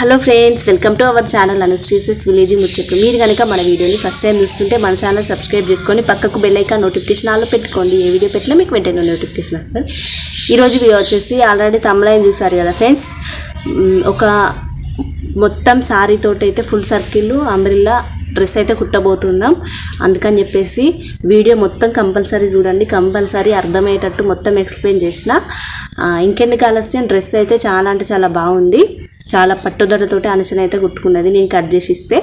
Hello friends welcome to our channel అనుశ్రీసెస్ village ముచ్చట్లు. మీరు కనుక మన వీడియోని ఫస్ట్ టైం చూస్తుంటే మన ఛానల్ సబ్స్క్రైబ్ చేసుకొని పక్కకు బెల్ నోటిఫికేషన్ ఆల్లో పెట్టుకోండి. ఏ వీడియో పెట్టినా మీకు వెంటనే నోటిఫికేషన్ వస్తుంది. ఈరోజు వీడియో వచ్చేసి ఆల్రెడీ తమిళైన్ చూసారు కదా ఫ్రెండ్స్ ఒక మొత్తం సారీ తోటి అయితే ఫుల్ సర్కిల్ అంబ్రిల్లా డ్రెస్ అయితే కుట్టబోతున్నాం. అందుకని చెప్పేసి వీడియో మొత్తం కంపల్సరీ చూడండి. కంపల్సరీ అర్థమయ్యేటట్టు మొత్తం ఎక్స్ప్లెయిన్ చేసిన. ఇంకెందుకు ఆలస్యం? డ్రెస్ అయితే చాలా అంటే చాలా బాగుంది. చాలా పట్టుదలతోటి అనుసరణ అయితే కుట్టుకున్నది. నేను కట్ చేసి ఇస్తే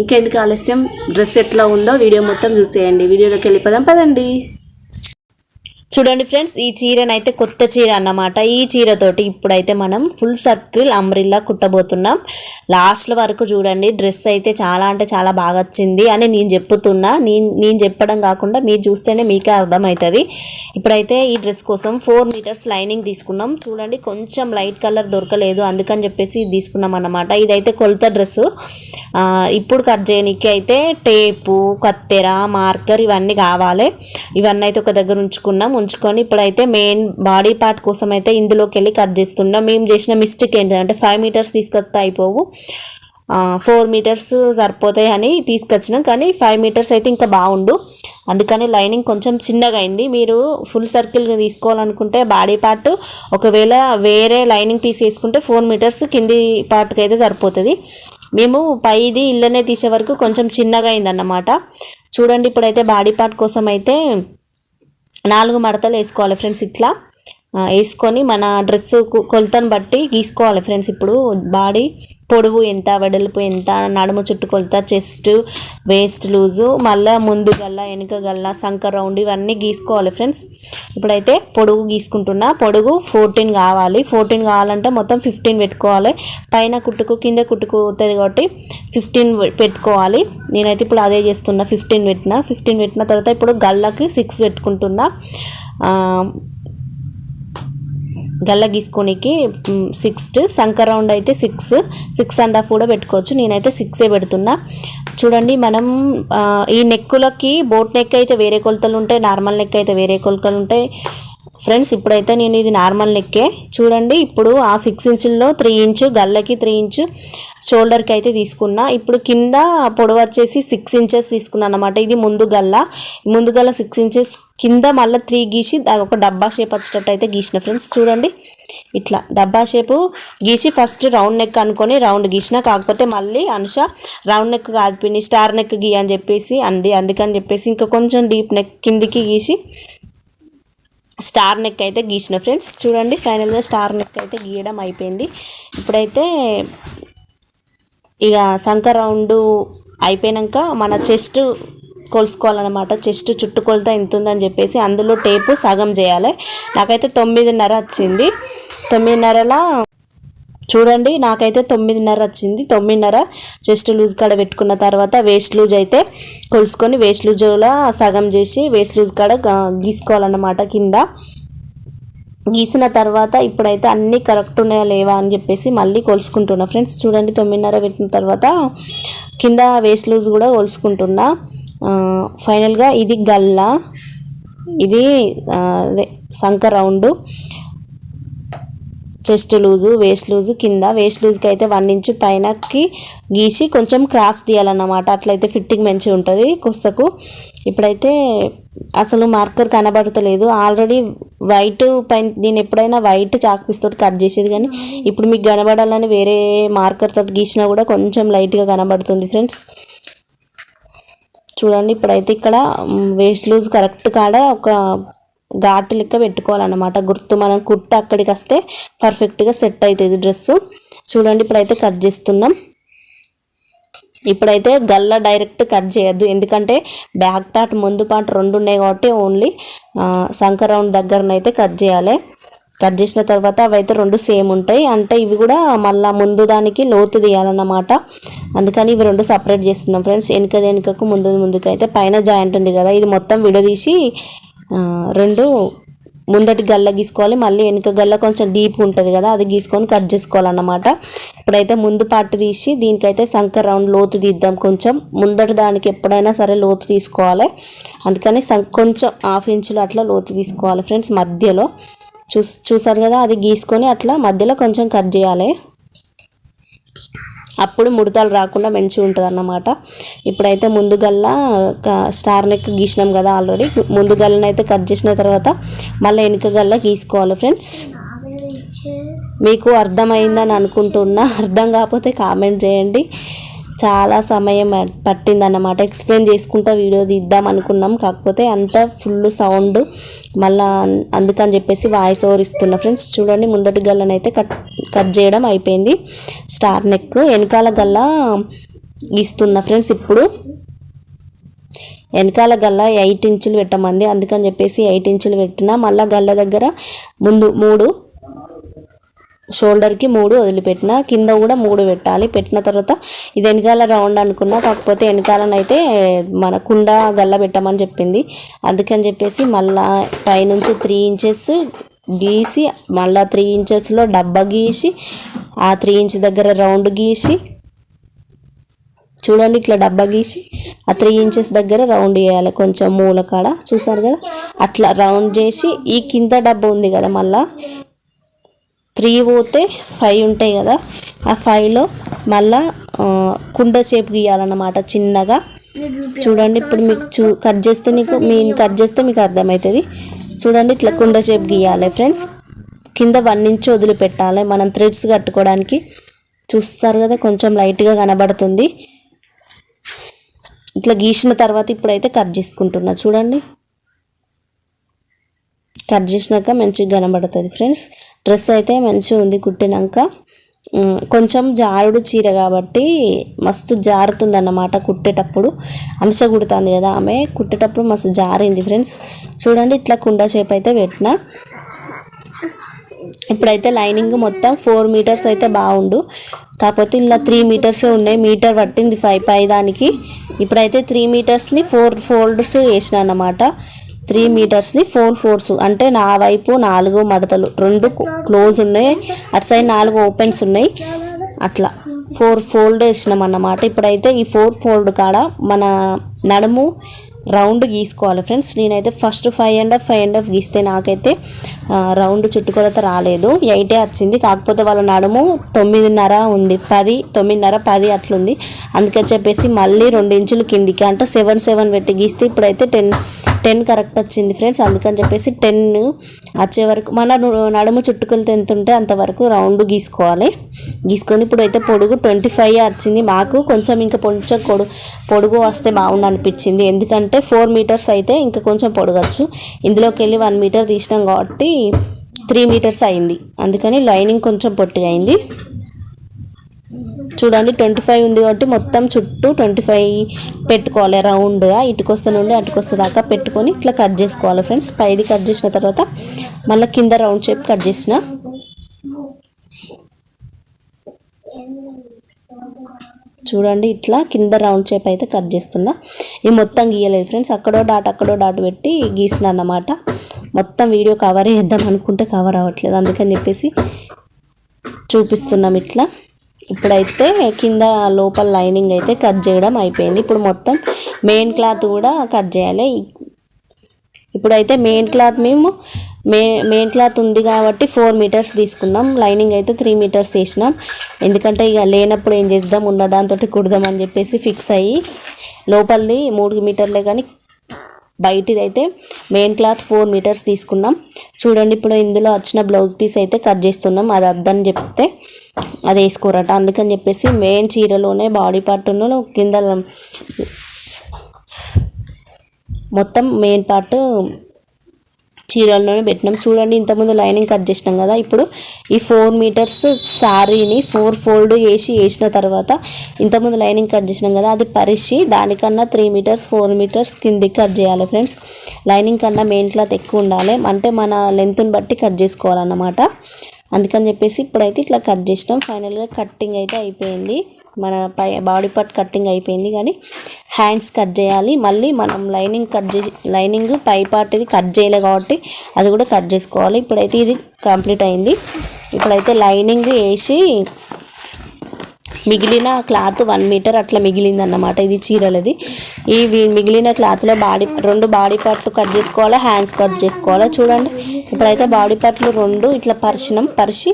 ఇంకెందుకు ఆలస్యం? డ్రెస్ ఎట్లా ఉందో వీడియో మొత్తం చూసేయండి. వీడియోలోకి వెళ్ళిపోదాం. పదండి. చూడండి ఫ్రెండ్స్ ఈ చీరనైతే కొత్త చీర అన్నమాట. ఈ చీరతోటి ఇప్పుడైతే మనం ఫుల్ సర్కిల్ అంబ్రిల్లా కుట్టబోతున్నాం. లాస్ట్ వరకు చూడండి డ్రెస్ అయితే చాలా అంటే చాలా బాగా వచ్చింది అని నేను చెప్పుతున్నా నేను నేను చెప్పడం కాకుండా మీరు చూస్తేనే మీకే అర్థమవుతుంది. ఇప్పుడైతే ఈ డ్రెస్ కోసం ఫోర్ మీటర్స్ లైనింగ్ తీసుకున్నాం. చూడండి కొంచెం లైట్ కలర్ దొరకలేదు అందుకని చెప్పేసి ఇది తీసుకున్నాం అన్నమాట. ఇదైతే కొలత డ్రెస్ ఇప్పుడు కట్ చేయడానికి అయితే టేపు కత్తెర మార్కర్ ఇవన్నీ కావాలి. ఇవన్నీ అయితే ఒక దగ్గర ఉంచుకున్నాం. ఉంచుకొని ఇప్పుడైతే మెయిన్ బాడీ పార్ట్ కోసం అయితే ఇందులోకి వెళ్ళి కట్ చేస్తున్నాం మేము చేసిన మిస్టేక్ ఏంటంటే ఫైవ్ మీటర్స్ తీసుకొస్తే అయిపోవు. ఫోర్ మీటర్స్ సరిపోతాయి అని తీసుకొచ్చినాం. కానీ ఫైవ్ మీటర్స్ అయితే ఇంకా బాగుండు. అందుకని లైనింగ్ కొంచెం చిన్నగా అయింది. మీరు ఫుల్ సర్కిల్ తీసుకోవాలనుకుంటే బాడీ పార్ట్ ఒకవేళ వేరే లైనింగ్ తీసేసుకుంటే ఫోర్ మీటర్స్ కింది పార్ట్కి అయితే సరిపోతుంది. మేము పైది ఇళ్ళనే తీసే వరకు కొంచెం చిన్నగా అయిందన్నమాట. చూడండి ఇప్పుడైతే బాడీ పార్ట్ కోసం అయితే నాలుగు మడతలు వేసుకోవాలి ఫ్రెండ్స్ ఇట్లా. వేసుకొని మన డ్రెస్ కొలతను బట్టి గీసుకోవాలి ఫ్రెండ్స్ ఇప్పుడు బాడీ. పొడవు ఎంత వెడల్పు ఎంత నడుము చుట్టుకొలత చెస్ట్ వేస్ట్ లూజు మళ్ళీ ముందు గల్ల వెనుక గల్ల సంక రౌండ్ ఇవన్నీ గీసుకోవాలి ఫ్రెండ్స్ ఇప్పుడైతే పొడుగు గీసుకుంటున్నా. పొడుగు ఫోర్టీన్ కావాలి. ఫోర్టీన్ కావాలంటే మొత్తం ఫిఫ్టీన్ పెట్టుకోవాలి. పైన కుట్టుకు కింద కుట్టుకు అవుతుంది కాబట్టి ఫిఫ్టీన్ పెట్టుకోవాలి. నేనైతే ఇప్పుడు అదే చేస్తున్నా. ఫిఫ్టీన్ పెట్టిన. ఫిఫ్టీన్ పెట్టిన తర్వాత ఇప్పుడు గల్లకి సిక్స్ పెట్టుకుంటున్నా. గల్ల గీసుకోనికి సిక్స్ సంక రౌండ్ అయితే సిక్స్ సిక్స్ అండ్ హాఫ్ కూడా పెట్టుకోవచ్చు. నేనైతే సిక్సే పెడుతున్నా. చూడండి మనం ఈ నెక్కులకి బోట్ నెక్ అయితే వేరే కొలతలు ఉంటాయి నార్మల్ నెక్ అయితే వేరే కొలతలు ఉంటాయి ఫ్రెండ్స్ ఇప్పుడైతే నేను ఇది నార్మల్ నెక్కే. చూడండి ఇప్పుడు ఆ సిక్స్ ఇంచుల్లో త్రీ ఇంచు గల్లకి త్రీ ఇంచు షోల్డర్కి అయితే తీసుకున్నా. ఇప్పుడు కింద పొడవు వచ్చేసి సిక్స్ ఇంచెస్ తీసుకున్నాను అనమాట ఇది ముందు గల్ల. ముందు గల్ల సిక్స్ ఇంచెస్ కింద మళ్ళీ త్రీ గీసి దాని ఒక డబ్బా షేప్ వచ్చేటట్టు అయితే గీసిన ఫ్రెండ్స్. చూడండి ఇట్లా డబ్బా షేపు గీసి ఫస్ట్ రౌండ్ నెక్ అనుకొని రౌండ్ గీసిన. కాకపోతే మళ్ళీ అనుష రౌండ్ నెక్ కాదు స్టార్ నెక్ గీ అని చెప్పేసి అంది. అందుకని చెప్పేసి ఇంకా కొంచెం డీప్ నెక్ కిందికి గీసి స్టార్ నెక్ అయితే గీసిన ఫ్రెండ్స్. చూడండి ఫైనల్గా స్టార్ నెక్ అయితే గీయడం అయిపోయింది. ఇప్పుడైతే ఇక సంక రౌండ్ అయిపోయాక మన చెస్ట్ కొలుసుకోవాలన్నమాట. చెస్ట్ చుట్టూ కొలత ఎంత ఉందని చెప్పేసి అందులో టేపు సగం చేయాలి. నాకైతే తొమ్మిదిన్నర వచ్చింది. తొమ్మిదిన్నరలా చూడండి నాకైతే తొమ్మిదిన్నర వచ్చింది. తొమ్మిదిన్నర చెస్ట్ లూజ్ కాడ పెట్టుకున్న తర్వాత వేస్ట్ లూజ్ అయితే కొలుసుకొని వేస్ట్ లూజ్లో సగం చేసి వేస్ట్ లూజ్ కాడ గీసుకోవాలన్నమాట కింద. గీసిన తర్వాత ఇప్పుడైతే అన్నీ కరెక్ట్ ఉన్నాయా లేవా అని చెప్పేసి మళ్ళీ కొలుసుకుంటున్నా. ఫ్రెండ్స్ చూడండి తొమ్మిదిన్నర పెట్టిన తర్వాత కింద వేస్ట్ లూజ్ కూడా కొలుసుకుంటున్నా. ఫైనల్గా ఇది గల్లా. ఇది సంఖ round సంక round. Chest loose waist loose కింద. వేస్ట్ లూజ్కి అయితే వన్ ఇంచ్ పైనకి గీసి కొంచెం క్రాస్ తీయాలన్నమాట. అట్లయితే ఫిట్టింగ్ మంచిగా ఉంటుంది కొస్సకు ఇప్పుడైతే అసలు మార్కర్ కనబడతలేదు. ఆల్రెడీ వైట్ పైన నేను ఎప్పుడైనా వైట్ చాక్పీస్తో తోటి కట్ చేసేది కానీ ఇప్పుడు మీకు కనబడాలని వేరే మార్కర్ తోటి గీసినా కూడా కొంచెం లైట్గా కనబడుతుంది ఫ్రెండ్స్. చూడండి ఇప్పుడైతే ఇక్కడ వేస్ట్ లూజ్ కరెక్ట్ కాడ ఒక ఘాటు లెక్క పెట్టుకోవాలన్నమాట. గుర్తు మనం కుట్టు అక్కడికి వస్తే పర్ఫెక్ట్గా సెట్ అవుతుంది డ్రెస్ చూడండి ఇప్పుడైతే కట్ చేస్తున్నాం. ఇప్పుడైతే గల్ల డైరెక్ట్ కట్ చేయొద్దు. ఎందుకంటే బ్యాక్ పార్ట్ ముందు పార్ట్ రెండు ఉన్నాయి కాబట్టి ఓన్లీ సంక రౌండ్ దగ్గరనైతే కట్ చేయాలి. కట్ చేసిన తర్వాత అవి అయితే రెండు సేమ్ ఉంటాయి. అంటే ఇవి కూడా మళ్ళీ ముందు దానికి లోతు తీయాలన్నమాట. అందుకని ఇవి రెండు సపరేట్ చేస్తున్నాం ఫ్రెండ్స్ వెనుక వెనుకకు ముందు ముందుకు అయితే పైన జాయింట్ ఉంది కదా. ఇది మొత్తం విడదీసి రెండు ముందటి గల్ల గీసుకోవాలి మళ్ళీ వెనుక గల్ల కొంచెం డీప్ ఉంటుంది కదా అది గీసుకొని కట్ చేసుకోవాలన్నమాట. ఇప్పుడైతే ముందు పార్ట్ తీసి దీనికైతే సంక రౌండ్ లోతు తీద్దాం కొంచెం. ముందటి దానికి ఎప్పుడైనా సరే లోతు తీసుకోవాలి. అందుకని సం కొంచెం హాఫ్ ఇంచులు అట్లా లోతు తీసుకోవాలి ఫ్రెండ్స్ మధ్యలో. చూస్ చూసారు కదా అది గీసుకొని అట్లా మధ్యలో కొంచెం కట్ చేయాలి. అప్పుడు ముడతలు రాకుండా మంచిగా ఉంటుంది అన్నమాట ఇప్పుడైతే ముందుగల్లా క- స్టార్ నెక్ గీసినాం కదా ఆల్రెడీ. ముందు గల్లనైతే కట్ చేసిన తర్వాత మళ్ళీ వెనుక గల్ల గీసుకోవాలి ఫ్రెండ్స్. మీకు అర్థమైందని అనుకుంటున్నా. అర్థం కాకపోతే కామెంట్ చేయండి. చాలా సమయం పట్టిందన్నమాట. ఎక్స్ప్లెయిన్ చేసుకుంటా వీడియో తీద్దాం అనుకున్నాం. కాకపోతే అంత ఫుల్ సౌండ్ మళ్ళా అందుకని చెప్పేసి వాయిస్ ఓవర్ ఇస్తున్నా ఫ్రెండ్స్. చూడండి ముందటి గల్లనైతే కట్ కట్ చేయడం అయిపోయింది. స్టార్ నెక్ వెనకాల గల్ల గీస్తున్నా ఫ్రెండ్స్ ఇప్పుడు. వెనకాల గల్ల ఎయిట్ ఇంచులు పెట్టమంది. అందుకని చెప్పేసి ఎయిట్ ఇంచులు పెట్టిన మళ్ళీ గల్ల దగ్గర ముందు మూడు షోల్డర్కి మూడు వదిలిపెట్టిన కింద కూడా మూడు పెట్టాలి. పెట్టిన తర్వాత ఇది వెనకాల రౌండ్ అనుకున్నా కాకపోతే వెనకాలనైతే మన కుండ గల్ల పెట్టమని చెప్పింది. అందుకని చెప్పేసి మళ్ళా పైనుంచి త్రీ ఇంచెస్ గీసి మళ్ళా త్రీ ఇంచెస్లో డబ్బా గీసి ఆ త్రీ ఇంచ్ దగ్గర రౌండ్ గీసి చూడండి ఇట్లా డబ్బా గీసి ఆ త్రీ ఇంచెస్ దగ్గర రౌండ్ చేయాలి. కొంచెం మూల కాడ చూసారు కదా? అట్లా రౌండ్ చేసి ఈ కింద డబ్బా ఉంది కదా మళ్ళా? త్రీ పోతే ఫైవ్ ఉంటాయి కదా. ఆ ఫైవ్లో మళ్ళా కుండ షేప్ గీయాలన్నమాట చిన్నగా. చూడండి ఇప్పుడు మీకు చూ కట్ చేస్తే మీకు మీరు కట్ చేస్తే మీకు అర్థమవుతుంది. చూడండి ఇట్లా కుండ షేప్ గీయాలి ఫ్రెండ్స్ కింద వన్ ఇంచ్ వదిలిపెట్టాలి. మనం థ్రెడ్స్ కట్టుకోవడానికి చూస్తారు కదా కొంచెం లైట్గా కనబడుతుంది. ఇట్లా గీసిన తర్వాత ఇప్పుడైతే కట్ చేసుకుంటున్నా. చూడండి. కట్ చేసినాక మంచిగా కనబడుతుంది ఫ్రెండ్స్. డ్రెస్ అయితే మంచిగా ఉంది కుట్టినాక. కొంచెం జారుడు చీర కాబట్టి మస్తు జారుతుంది అన్నమాట కుట్టేటప్పుడు. అంశ కుడుతుంది కదా ఆమె. కుట్టేటప్పుడు మస్తు జారింది ఫ్రెండ్స్. చూడండి ఇట్లా కుండ షేప్ అయితే పెట్టిన. ఇప్పుడైతే లైనింగ్ మొత్తం ఫోర్ మీటర్స్ అయితే బాగుండు. కాకపోతే ఇలా త్రీ మీటర్సే ఉన్నాయి. మీటర్ పట్టింది ఫైవ్ పై దానికి. ఇప్పుడైతే త్రీ మీటర్స్ని ఫోర్ ఫోల్డ్స్ వేసిన అన్నమాట. త్రీ మీటర్స్ని ఫోర్ ఫోర్స్ అంటే నా వైపు నాలుగు మడతలు. రెండు క్లోజ్ ఉన్నాయి. అటు సైడ్ నాలుగు ఓపెన్స్ ఉన్నాయి. అట్లా. ఫోర్ ఫోల్డ్ వేసినాం అన్నమాట ఇప్పుడైతే ఈ ఫోర్ ఫోల్డ్ కాడ మన నడుము రౌండ్ గీసుకోవాలి ఫ్రెండ్స్. నేనైతే first five and half five and half గీస్తే నాకైతే రౌండ్ చుట్టుకొలత రాలేదు. ఎయిటే వచ్చింది. కాకపోతే వాళ్ళ నడుము తొమ్మిదిన్నర ఉంది. పది తొమ్మిదిన్నర పది అట్లుంది. అందుకని చెప్పేసి మళ్ళీ రెండు ఇంచులు కిందికి అంటే సెవెన్ సెవెన్ పెట్టి గీస్తే ఇప్పుడైతే టెన్ టెన్ కరెక్ట్ వచ్చింది ఫ్రెండ్స్. అందుకని చెప్పేసి టెన్ వచ్చే వరకు మన నడుము చుట్టుకొలత ఎంత ఉంటే అంతవరకు రౌండ్ గీసుకోవాలి. గీసుకొని ఇప్పుడు అయితే పొడుగు ట్వంటీ ఫైవ్ వచ్చింది. మాకు కొంచెం ఇంకా కొంచెం పొడు పొడుగు వస్తే బాగుంది అనిపించింది ఎందుకంటే ఫోర్ మీటర్స్ అయితే ఇంకా కొంచెం పొడగచ్చు. ఇందులోకి వెళ్ళి వన్ మీటర్ తీసినాం కాబట్టి త్రీ మీటర్స్ అయింది. అందుకని లైనింగ్ కొంచెం పొట్టిగా అయింది. చూడండి ట్వంటీ ఫైవ్ ఉంది కాబట్టి మొత్తం చుట్టూ ట్వంటీ ఫైవ్ పెట్టుకోవాలి. రౌండ్గా ఇటుకొస్త నుండి అటుకొస్త దాకా పెట్టుకొని ఇట్లా కట్ చేసుకోవాలి ఫ్రెండ్స్. పైది కట్ చేసిన తర్వాత మళ్ళీ కింద రౌండ్ షేప్ కట్ చేసిన. చూడండి ఇట్లా కింద రౌండ్ షేప్ అయితే కట్ చేస్తున్నా. ఇది మొత్తం గీయలేదు ఫ్రెండ్స్. అక్కడో డాట్ అక్కడో డాట్ పెట్టి గీసిన అన్నమాట మొత్తం వీడియో కవర్ చేద్దాం అనుకుంటే కవర్ అవ్వట్లేదు. అందుకని చెప్పేసి చూపిస్తున్నాం ఇట్లా. ఇప్పుడైతే కింద లోపల లైనింగ్ అయితే కట్ చేయడం అయిపోయింది. ఇప్పుడు మొత్తం మెయిన్ క్లాత్ కూడా కట్ చేయాలి. ఇప్పుడైతే మెయిన్ క్లాత్ మేము మే మెయిన్ క్లాత్ ఉంది కాబట్టి ఫోర్ మీటర్స్ తీసుకున్నాం. లైనింగ్ అయితే త్రీ మీటర్స్ వేసినాం ఎందుకంటే ఇక లేనప్పుడు ఏం చేద్దాం? ఉన్న దాంతో కుడదాం అని చెప్పేసి ఫిక్స్ అయ్యి లోపలిది మూడు మీటర్లే కానీ బయటిది అయితే మెయిన్ క్లాత్ ఫోర్ మీటర్స్ తీసుకున్నాం. చూడండి ఇప్పుడు ఇందులో వచ్చిన బ్లౌజ్ పీస్ అయితే కట్ చేస్తున్నాం. అది అద్దని చెప్తే అది వేసుకోరట. అందుకని చెప్పేసి మెయిన్ చీరలోనే బాడీ పార్ట్ను కింద మొత్తం మెయిన్ పార్ట్ చీరల్లోనే పెట్టినాం. చూడండి ఇంతకుముందు లైనింగ్ కట్ చేసినాం కదా. ఇప్పుడు ఈ ఫోర్ మీటర్స్ శారీని ఫోర్ ఫోల్డ్ వేసి వేసిన తర్వాత ఇంతకుముందు లైనింగ్ కట్ చేసినాం కదా అది పరిచి దానికన్నా త్రీ మీటర్స్ ఫోర్ మీటర్స్ కిందికి కట్ చేయాలి ఫ్రెండ్స్. లైనింగ్ కన్నా మెయిన్ క్లాత్ ఎక్కువ ఉండాలి. అంటే మన లెంత్ని బట్టి కట్ చేసుకోవాలన్నమాట. అందుకని చెప్పేసి ఇప్పుడైతే ఇట్లా కట్ చేసినాం. ఫైనల్గా కట్టింగ్ అయితే అయిపోయింది. మన పై బాడీ పార్ట్ కట్టింగ్ అయిపోయింది కానీ హ్యాండ్స్ కట్ చేయాలి. మళ్ళీ మనం లైనింగ్ కట్ చేసి లైనింగ్ పై పార్ట్ ఇది కట్ చేయలే కాబట్టి అది కూడా కట్ చేసుకోవాలి. ఇప్పుడైతే ఇది కంప్లీట్ అయింది. ఇప్పుడైతే లైనింగ్ వేసి మిగిలిన క్లాత్ వన్ మీటర్ అట్లా మిగిలింది అన్నమాట ఇది చీరలది. ఈ మిగిలిన క్లాత్లో బాడీ రెండు బాడీ పార్ట్లు కట్ చేసుకోవాలా హ్యాండ్స్ కట్ చేసుకోవాలా? చూడండి. ఇప్పుడైతే బాడీ పార్ట్లు రెండు ఇట్లా పరిచినాం పరిచి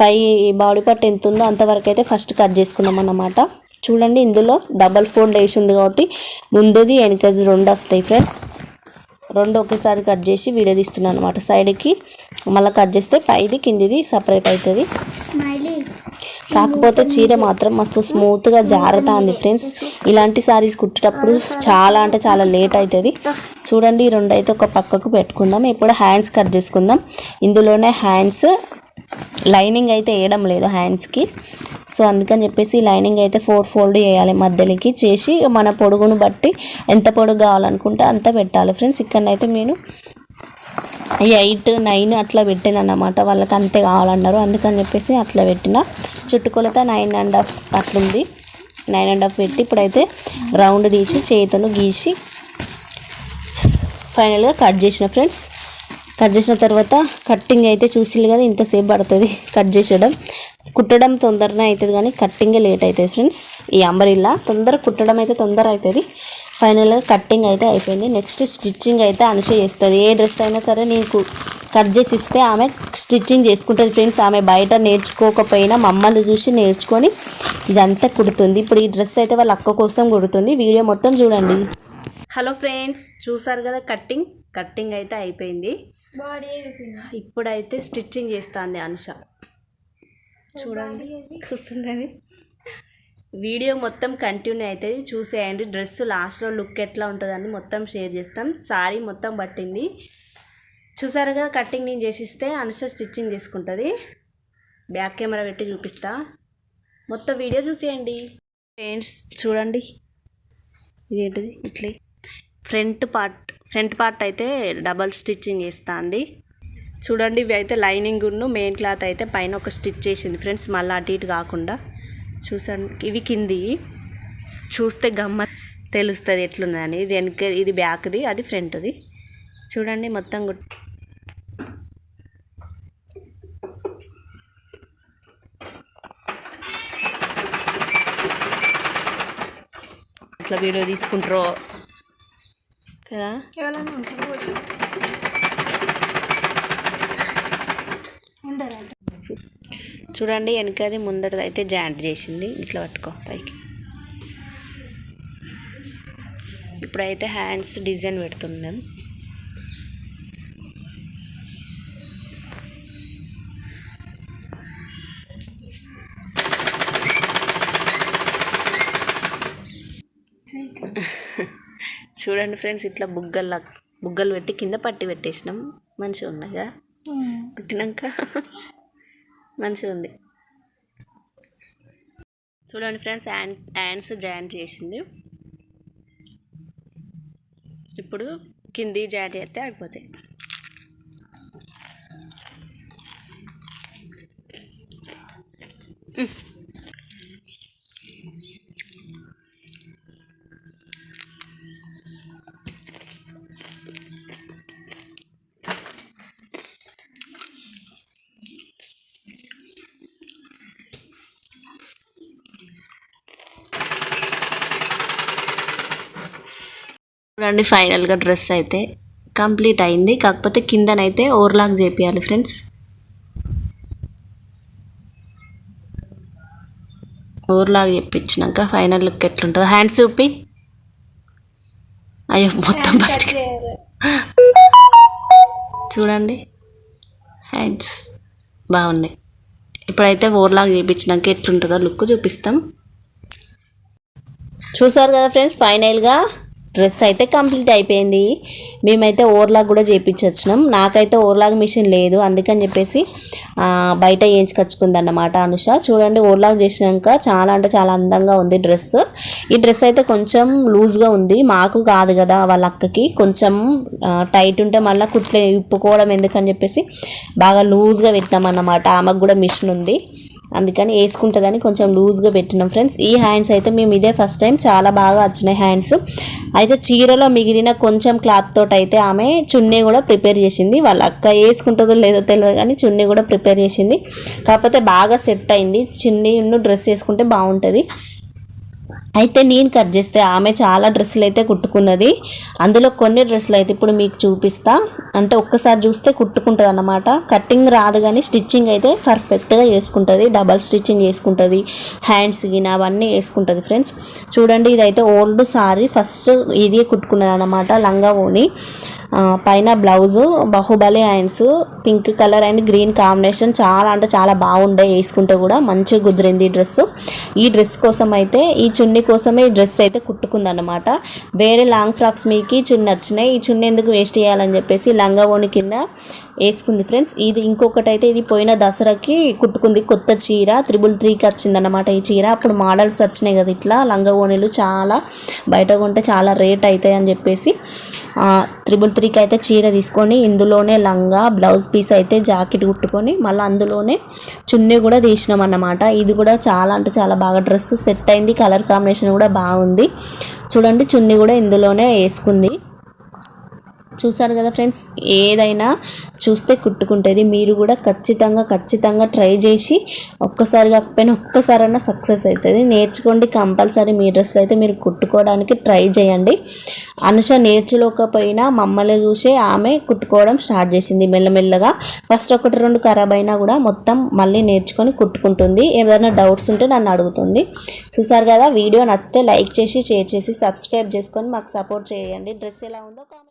పై బాడీ పార్ట్ ఎంత ఉందో అంతవరకు అయితే ఫస్ట్ కట్ చేసుకున్నాం అన్నమాట. చూడండి ఇందులో డబల్ ఫోల్డ్ వేసి ఉంది కాబట్టి ముందుది వెనకది రెండు వస్తాయి ఫ్రెండ్స్. రెండు ఒకేసారి కట్ చేసి విడదీస్తున్నాను అనమాట సైడ్కి మళ్ళీ కట్ చేస్తే పైది కిందిది సపరేట్ అవుతుంది. కాకపోతే చీర మాత్రం మస్తు స్మూత్గా జారుతా ఉంది ఫ్రెండ్స్ ఇలాంటి సారీస్ కుట్టేటప్పుడు చాలా అంటే చాలా లేట్ అవుతుంది చూడండి ఈ రెండు అయితే ఒక పక్కకు పెట్టుకుందాం. ఇప్పుడు హ్యాండ్స్ కట్ చేసుకుందాం. ఇందులోనే హ్యాండ్స్ లైనింగ్ అయితే వేయడం లేదు హ్యాండ్స్కి సో అందుకని చెప్పేసి లైనింగ్ అయితే ఫోర్ ఫోల్డ్ వేయాలి మధ్యలోకి చేసి మన పొడుగును బట్టి ఎంత పొడుగు కావాలనుకుంటే అంత పెట్టాలి ఫ్రెండ్స్ ఇక్కడనైతే నేను ఎయిట్ నైన్ అట్లా పెట్టాను అన్నమాట వాళ్ళకి అంతే కావాలన్నారు. అందుకని చెప్పేసి అట్లా పెట్టిన. చుట్టుకొలత నైన్ అండ్ హాఫ్ అట్లుంది. నైన్ అండ్ హాఫ్ పెట్టి ఇప్పుడైతే రౌండ్ తీసి చేతులు గీసి ఫైనల్గా కట్ చేసిన ఫ్రెండ్స్. కట్ చేసిన తర్వాత కట్టింగ్ అయితే చూసిల్లు కదా ఇంతసేపు పడుతుంది కట్ చేసేయడం. కుట్టడం తొందరనే అవుతుంది కానీ కట్టింగే లేట్ అవుతుంది ఫ్రెండ్స్. ఈ అంబరిల్లా తొందర కుట్టడం అయితే తొందర అవుతుంది ఫైనల్గా కట్టింగ్ అయితే అయిపోయింది. నెక్స్ట్ స్టిచ్చింగ్ అయితే అనుష చేస్తుంది. ఏ డ్రెస్ అయినా సరే నీకు కట్ చేసి ఇస్తే ఆమె స్టిచ్చింగ్ చేసుకుంటుంది ఫ్రెండ్స్ ఆమె బయట నేర్చుకోకపోయినా మమ్మల్ని చూసి నేర్చుకొని ఇదంతా కుడుతుంది. ఇప్పుడు ఈ డ్రెస్ అయితే వాళ్ళ అక్క కోసం కుడుతుంది. వీడియో మొత్తం చూడండి. హలో ఫ్రెండ్స్ చూసారు కదా కట్టింగ్ కట్టింగ్ అయితే అయిపోయింది. ఇప్పుడైతే స్టిచ్చింగ్ చేస్తుంది అనుష చూడండి. కూర్చున్నది. వీడియో మొత్తం కంటిన్యూ అవుతుంది. చూసేయండి. డ్రెస్ లాస్ట్లో లుక్ ఎట్లా ఉంటుందని మొత్తం షేర్ చేస్తాం. సారీ మొత్తం పట్టింది. చూసారు కదా కటింగ్ నేను చేసిస్తే అనుష స్టిచ్చింగ్ చేసుకుంటుంది. బ్యాక్ కెమెరా పెట్టి చూపిస్తా. మొత్తం వీడియో చూసేయండి. ఫ్రెండ్స్ చూడండి. ఇదేంటిది? ఇట్లే. ఫ్రంట్ పార్ట్ ఫ్రంట్ పార్ట్ అయితే డబల్ స్టిచ్చింగ్ వేస్తుంది చూడండి ఇవి అయితే లైనింగ్ ఉన్ను మెయిన్ క్లాత్ అయితే పైన ఒక స్టిచ్ చేసింది. ఫ్రెండ్స్ మళ్ళీ అటు ఇటు కాకుండా. చూసాను. ఇవి కింది. చూస్తే గమ్మ తెలుస్తుంది ఎట్లుందని ఇది వెనక ఇది బ్యాక్ది అది ఫ్రంట్ది. చూడండి మొత్తం ఇట్లా వీడియో తీసుకుంటారో. కదా? ఉండరు? చూడండి వెనకది ముందరది అయితే జాయింట్ చేసింది. ఇట్లా పట్టుకో పైకి. ఇప్పుడైతే హ్యాండ్స్ డిజైన్ పెడుతున్నాం. చూడండి ఫ్రెండ్స్ ఇట్లా బుగ్గల బుగ్గలు పెట్టి కింద పట్టి పెట్టేసినాం. మంచిగా ఉన్నాయి కదా కుట్టినాక. మంచిగా ఉంది. చూడండి ఫ్రెండ్స్ యాన్ హ్యాండ్స్ జాయిన్ చేసింది. ఇప్పుడు కింది జాయిన్ చేస్తే అయిపోతాయి చూడండి ఫైనల్గా డ్రెస్ అయితే కంప్లీట్ అయింది. కాకపోతే కిందనైతే ఓవర్లాక్ చేపియాలి ఫ్రెండ్స్. ఓవర్లాక్ చేపించినాక ఫైనల్ లుక్ ఎట్లుంటుందో. హ్యాండ్స్ చూపి. అయ్యో మొత్తం బయటికి చూడండి. హ్యాండ్స్ బాగున్నాయి. ఇప్పుడైతే ఓవర్లాక్ చేయించినాక ఎట్లుంటుందో లుక్ చూపిస్తాం. చూసారు కదా ఫ్రెండ్స్ ఫైనల్గా డ్రెస్ అయితే కంప్లీట్ అయిపోయింది. మేమైతే ఓవర్లాగ్ కూడా చేయించొచ్చినాం నాకైతే ఓవర్లాగ్ మిషన్ లేదు. అందుకని చెప్పేసి బయట వేయించుకొచ్చుకుంది అన్నమాట అనుష. చూడండి ఓవర్లాగ్ చేసినాక చాలా అంటే చాలా అందంగా ఉంది డ్రెస్. ఈ డ్రెస్ అయితే కొంచెం లూజ్గా ఉంది. మాకు కాదు కదా వాళ్ళ అక్కకి. కొంచెం టైట్ ఉంటే మళ్ళీ కుట్లే ఇప్పుకోవడం ఎందుకని చెప్పేసి బాగా లూజ్గా పెట్టినాం అన్నమాట ఆమెకు కూడా మిషన్ ఉంది. అందుకని వేసుకుంటుందని కొంచెం లూజ్గా పెట్టినాం ఫ్రెండ్స్. ఈ హ్యాండ్స్ అయితే మేము ఇదే ఫస్ట్ టైం చాలా బాగా వచ్చినాయి హ్యాండ్స్. అయితే చీరలో మిగిలిన కొంచెం క్లాత్ తోటి అయితే ఆమె చున్నీ కూడా ప్రిపేర్ చేసింది. వాళ్ళ అక్క వేసుకుంటుందో లేదో తెలియదు కానీ చున్నీ కూడా ప్రిపేర్ చేసింది. కాకపోతే బాగా సెట్ అయింది. చున్నీ డ్రెస్ వేసుకుంటే బాగుంటుంది. అయితే నేను కట్ చేస్తే ఆమె చాలా డ్రెస్సులు అయితే కుట్టుకున్నది. అందులో కొన్ని డ్రెస్సులు అయితే ఇప్పుడు మీకు చూపిస్తా. అంటే ఒక్కసారి చూస్తే కుట్టుకుంటుంది అన్నమాట. కట్టింగ్ రాదు కానీ స్టిచ్చింగ్ అయితే పర్ఫెక్ట్గా చేసుకుంటుంది. డబల్ స్టిచ్చింగ్ చేసుకుంటుంది. హ్యాండ్స్ గిన అవన్నీ వేసుకుంటుంది ఫ్రెండ్స్. చూడండి ఇదైతే ఓల్డ్ సారీ. ఫస్ట్ ఇది కుట్టుకున్నది అనమాట లంగా ఓని. పైన blouse Baahubali hands pink colour and green combination చాలా అంటే చాలా బాగుండే వేసుకుంటే కూడా మంచిగా కుదిరింది ఈ డ్రెస్. ఈ డ్రెస్ కోసం అయితే ఈ చున్నీ కోసమే ఈ డ్రెస్ అయితే కుట్టుకుందనమాట వేరే లాంగ్ ఫ్రాక్స్ మీకు ఈ చున్నీ నచ్చినాయి ఈ చున్నీ ఎందుకు వేస్ట్ చేయాలని చెప్పేసి లంగా ఓని కింద వేసుకుంది ఫ్రెండ్స్. ఇది ఇంకొకటి అయితే ఇది పోయిన దసరాకి కుట్టుకుంది కొత్త చీర త్రిబుల్ త్రీకి వచ్చిందన్నమాట ఈ చీర. అప్పుడు మోడల్స్ వచ్చినాయి కదా ఇట్లా. లంగా చాలా బయట కొంటే చాలా రేట్ అవుతాయి అని చెప్పేసి త్రిబుల్ త్రీకి అయితే చీర తీసుకొని ఇందులోనే లంగా బ్లౌజ్ పీస్ అయితే జాకెట్ కుట్టుకొని మళ్ళీ అందులోనే చున్నీ కూడా తీసినాం అన్నమాట ఇది కూడా చాలా అంటే చాలా బాగా డ్రెస్ సెట్ అయింది. కలర్ కాంబినేషన్ కూడా బాగుంది. చూడండి చున్నీ కూడా ఇందులోనే వేసుకుంది. చూసారు కదా ఫ్రెండ్స్? ఏదైనా చూస్తే కుట్టుకుంటుంది. మీరు కూడా ఖచ్చితంగా ఖచ్చితంగా ట్రై చేసి ఒక్కసారి కాకపోయినా ఒక్కసారైనా సక్సెస్ అవుతుంది. నేర్చుకోండి కంపల్సరీ. మీ డ్రెస్ అయితే మీరు కుట్టుకోవడానికి ట్రై చేయండి. అనుష నేర్చుకోకపోయినా మమ్మల్ని చూసే ఆమె కుట్టుకోవడం స్టార్ట్ చేసింది మెల్లమెల్లగా. ఫస్ట్ ఒకటి రెండు ఖరాబ్ అయినా కూడా మొత్తం మళ్ళీ నేర్చుకొని కుట్టుకుంటుంది. ఏదైనా డౌట్స్ ఉంటే నన్ను అడుగుతుంది. చూసారు కదా? వీడియో నచ్చితే లైక్ చేసి షేర్ చేసి సబ్స్క్రైబ్ చేసుకొని మాకు సపోర్ట్ చేయండి. డ్రెస్ ఎలా ఉందో